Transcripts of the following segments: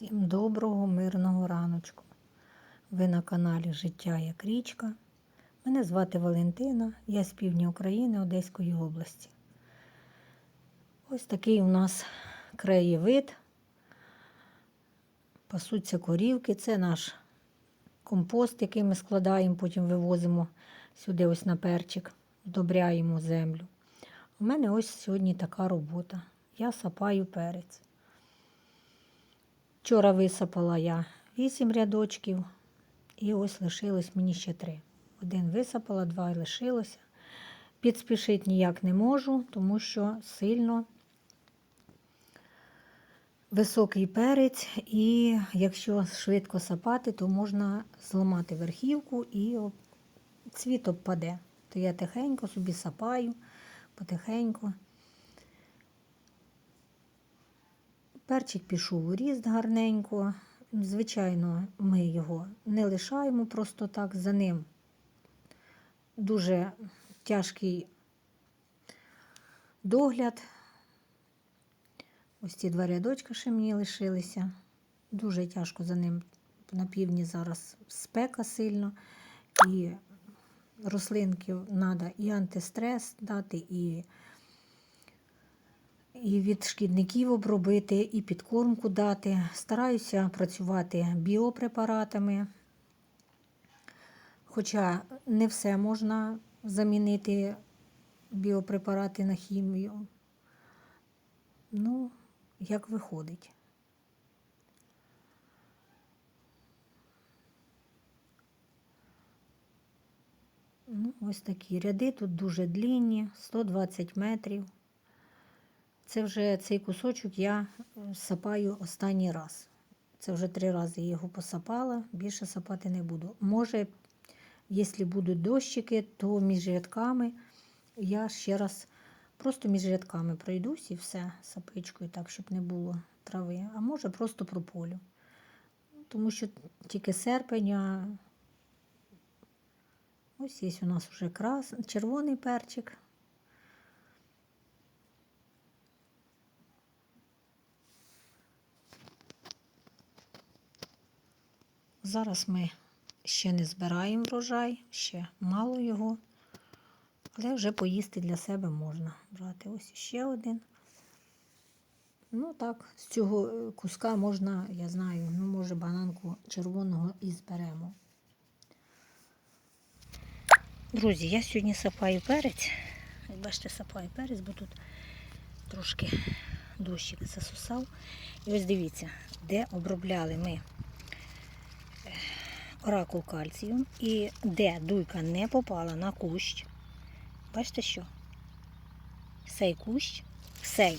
Всім доброго, мирного раночку. Ви на каналі Життя як річка. Мене звати Валентина, я з півдня України Одеської області. Ось такий у нас краєвид. Пасуться корівки. Це наш компост, який ми складаємо, потім вивозимо сюди ось на перчик, вдобряємо землю. У мене ось сьогодні така робота. Я сапаю перець. Вчора висапала я 8 рядочків, і ось лишилось мені ще 3. Один висапала, два лишилося. Підспішити ніяк не можу, тому що сильно високий перець, і якщо швидко сапати, то можна зламати верхівку і цвіт обпаде. То я тихенько собі сапаю, потихеньку. Перчик пішов у ріст гарненько. Звичайно, ми його не лишаємо просто так за ним. Дуже тяжкий догляд. Ось ці два рядочка ще мені лишилися. Дуже тяжко за ним. На півдні зараз спека сильно, і рослинки треба і антистрес дати, і і від шкідників обробити, і підкормку дати. Стараюся працювати біопрепаратами. Хоча не все можна замінити біопрепарати на хімію. Ну, як виходить. Ну, ось такі ряди тут дуже длінні, 120 метрів. Це вже цей кусочок я сапаю останній раз. Це вже три рази я його посапала, більше сапати не буду. Може, якщо будуть дощики, то між рядками я ще раз просто між рядками пройдусь і все сапичкою, так, щоб не було трави. А може просто прополю. Тому що тільки серпень, ось є у нас вже крас... червоний перчик. Зараз ми ще не збираємо врожай, ще мало його, але вже поїсти для себе можна брати. Ось ще один. Ну так, з цього е, куска можна, я знаю, ну, може, бананку червоного і зберемо. Друзі, я сьогодні сапаю перець. Бачите, сапаю перець, бо тут трошки дощик засусав. І ось дивіться, де обробляли ми оракул кальцію і де дуйка не попала на кущ. Бачите що? Сей кущ, сей.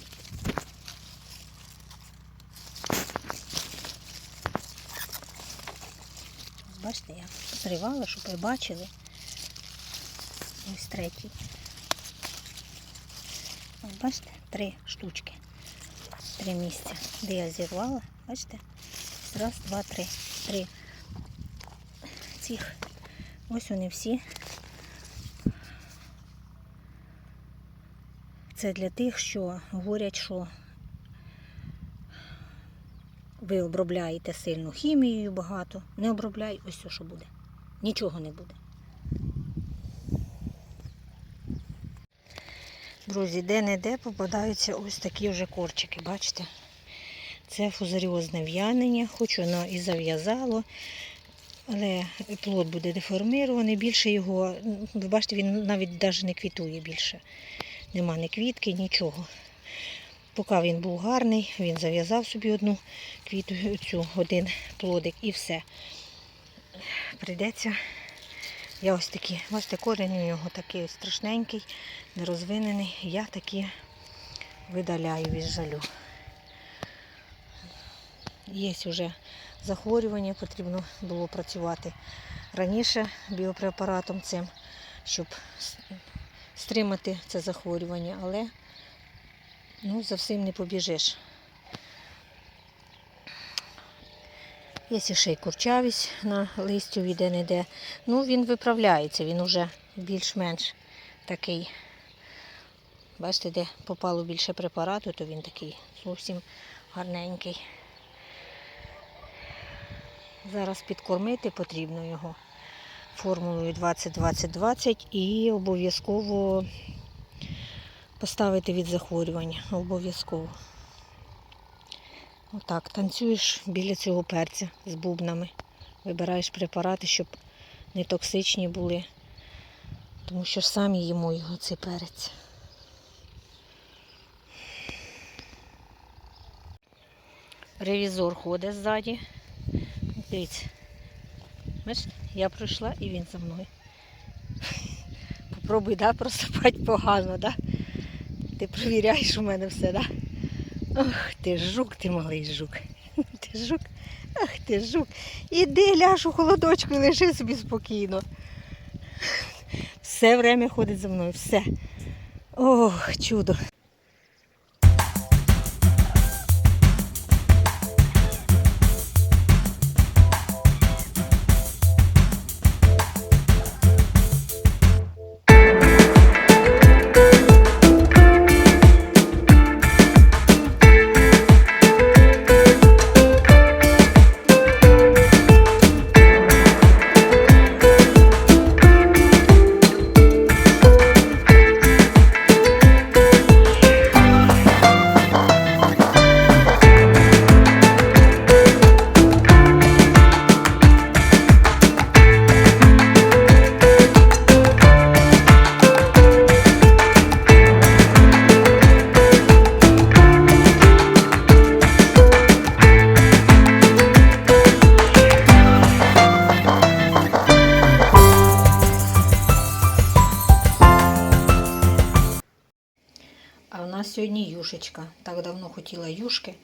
Бачите, я зривала, щоб ви бачили. Ось третій. Ось бачите, три штучки. Три місця, де я зірвала. Бачите? Раз, два, три. Три цих. Ось вони всі. Це для тих, що говорять, що ви обробляєте сильно хімією багато. Не обробляй, ось все, що буде. Нічого не буде. Друзі, де-не-де попадаються ось такі вже корчики, бачите? Це фузаріозне в'янення, хоч воно і зав'язало, але плод буде деформірований, більше його, ви бачите, він навіть навіть не квітує більше. Нема ні квітки, нічого. Поки він був гарний, він зав'язав собі одну квіту, цю, один плодик і все. Прийдеться. Я ось такі, бачите, корінь у нього такий страшненький, нерозвинений. Я такі видаляю від жалю. Є вже захворювання, потрібно було працювати раніше біопрепаратом цим, щоб стримати це захворювання, але ну, за всім не побіжиш. Є ще й курчавість на листю іде не де. Ну, він виправляється, він уже більш-менш такий. Бачите, де попало більше препарату, то він такий зовсім гарненький. Зараз підкормити потрібно його формулою 20-20-20 і обов'язково поставити від захворювання. Обов'язково. Отак, танцюєш біля цього перця з бубнами. Вибираєш препарати, щоб не токсичні були. Тому що ж самі їмо його цей перець. Ревізор ходить ззаді. Дивіться. Бачите, я пройшла і він за мною. Попробуй, да, просипати погано, да? Ти перевіряєш у мене все, да? Ох, ти жук, ти малий жук. Ти жук, ах ти жук. Іди ляж у холодочку і лежи собі спокійно. Все время ходить за мною, все. Ох, чудо. Юшечка. Так давно хотіла юшки.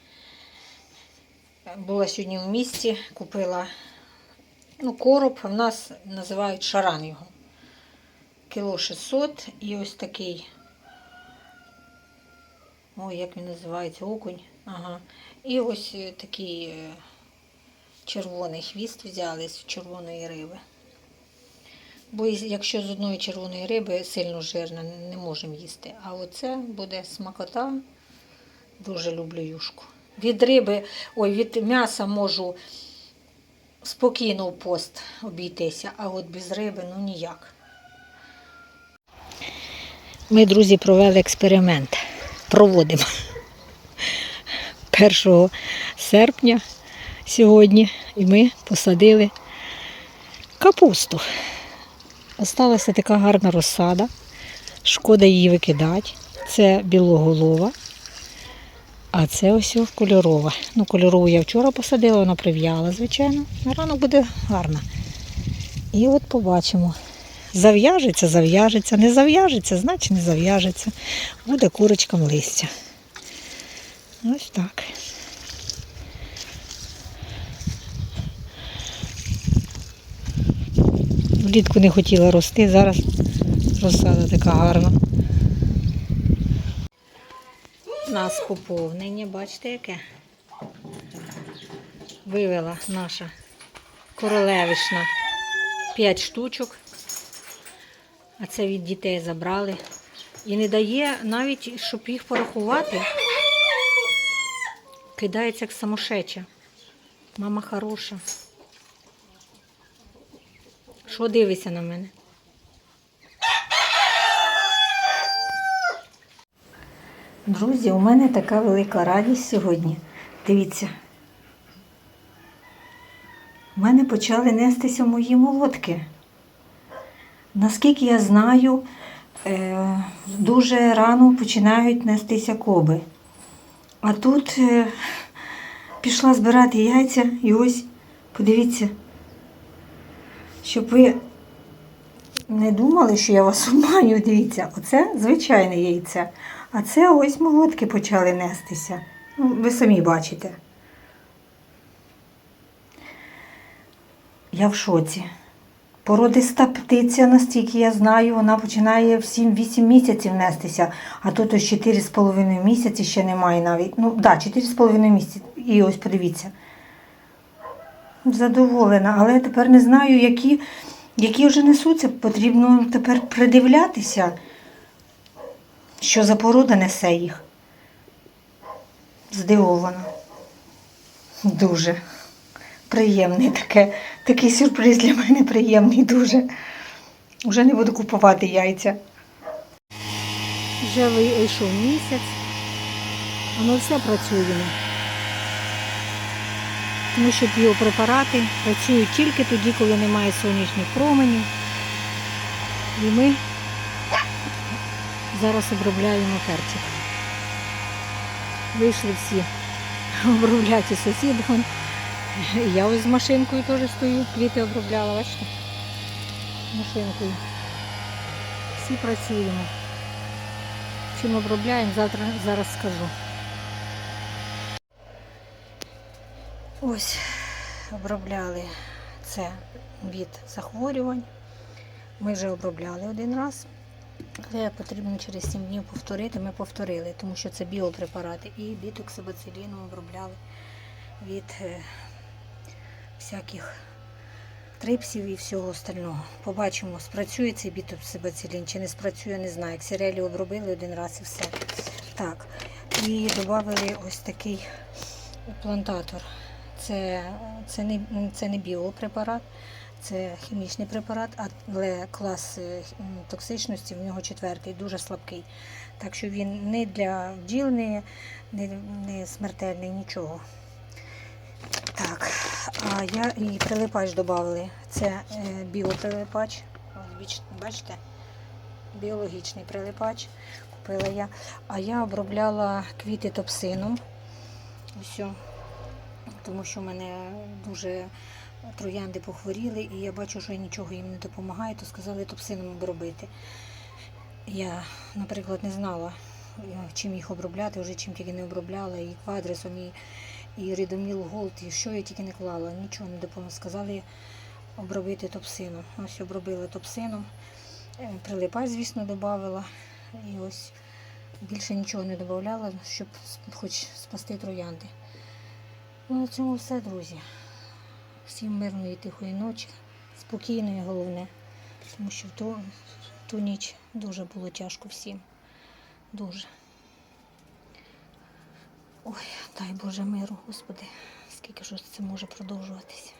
Була сьогодні в місті, купила ну, короб, в нас називають шаран його. Кіло 600 і ось такий. Ой, як він називається, окунь. Ага. І ось е, такий е, червоний хвіст взяли з червоної риби. Бо якщо з одної червоної риби сильно жирна, не можемо їсти. А оце буде смакота. Дуже люблю юшку. Від риби, ой, від м'яса можу спокійно в пост обійтися, а от без риби ну ніяк. Ми, друзі, провели експеримент. Проводимо. 1 серпня сьогодні і ми посадили капусту. Осталася така гарна розсада. Шкода її викидати. Це білоголова. А це ось о кольорова. Ну, кольорову я вчора посадила, вона прив'яла, звичайно. Ранок буде гарна. І от побачимо. Зав'яжеться, зав'яжеться, не зав'яжеться, значить не зав'яжеться. Буде курочкам листя. Ось так. Влітку не хотіла рости, зараз розсада така гарна. У нас поповнення, бачите, яке? Вивела наша королевишна 5 штучок. А це від дітей забрали. І не дає навіть, щоб їх порахувати. Кидається як самошеча. Мама хороша. Що дивишся на мене? Друзі, у мене така велика радість сьогодні. Дивіться. У мене почали нестися мої молотки. Наскільки я знаю, е, дуже рано починають нестися коби. А тут е, пішла збирати яйця і ось, подивіться, щоб ви не думали, що я вас обманю, дивіться, оце звичайне яйце. А це ось молотки почали нестися. Ну, ви самі бачите. Я в шоці. Породиста птиця, настільки я знаю, вона починає в 7-8 місяців нестися, а тут ось 4,5 місяці ще немає навіть. Ну, так, да, 4,5 місяці. І ось подивіться. Задоволена, але я тепер не знаю, які, які вже несуться. Потрібно тепер придивлятися, що за порода несе їх. Здивована. Дуже. приємне таке. Такий сюрприз для мене приємний дуже. Вже не буду купувати яйця. Вже вийшов місяць. Воно все працює. Тому що біопрепарати працюють тільки тоді, коли немає сонячних променів. І ми зараз обробляємо перчик. Вийшли всі обробляти. І Я ось з машинкою теж стою, квіти обробляла, бачите? Машинкою. Всі працюємо. Чим обробляємо, завтра зараз скажу. Ось обробляли це від захворювань. Ми вже обробляли один раз. Але потрібно через 7 днів повторити. Ми повторили, тому що це біопрепарати. І бітоксибациліном обробляли від е, всяких трипсів і всього остального. Побачимо, спрацює цей бітоксибацилін чи не спрацює, не знаю. Ксерелі обробили один раз і все. Так. І додали ось такий плантатор. Це, це, не, це не біопрепарат, це хімічний препарат, але клас е, токсичності в нього четвертий, дуже слабкий. Так що він не для бджіл, не, не, не смертельний, нічого. Так, а я і прилипач додали. Це е, біоприлипач. Бачите? Біологічний прилипач. Купила я. А я обробляла квіти топсином. Ось. тому що в мене дуже троянди похворіли, і я бачу, що нічого їм не допомагає, то сказали топсином обробити. Я, наприклад, не знала, е, чим їх обробляти, вже чим тільки не обробляла, і квадресом, і, і рідоміл голд, і що я тільки не клала, нічого не допомогла. Сказали обробити топсином. Ось обробила топсином. Е, звісно, додавала. І ось більше нічого не додавала, щоб хоч спасти троянди. Ну, на цьому все, друзі. Всім мирної тихої ночі, спокійної головне, тому що в ту, ту ніч дуже було тяжко всім. Дуже. Ой, дай Боже миру, Господи, скільки ж це може продовжуватися.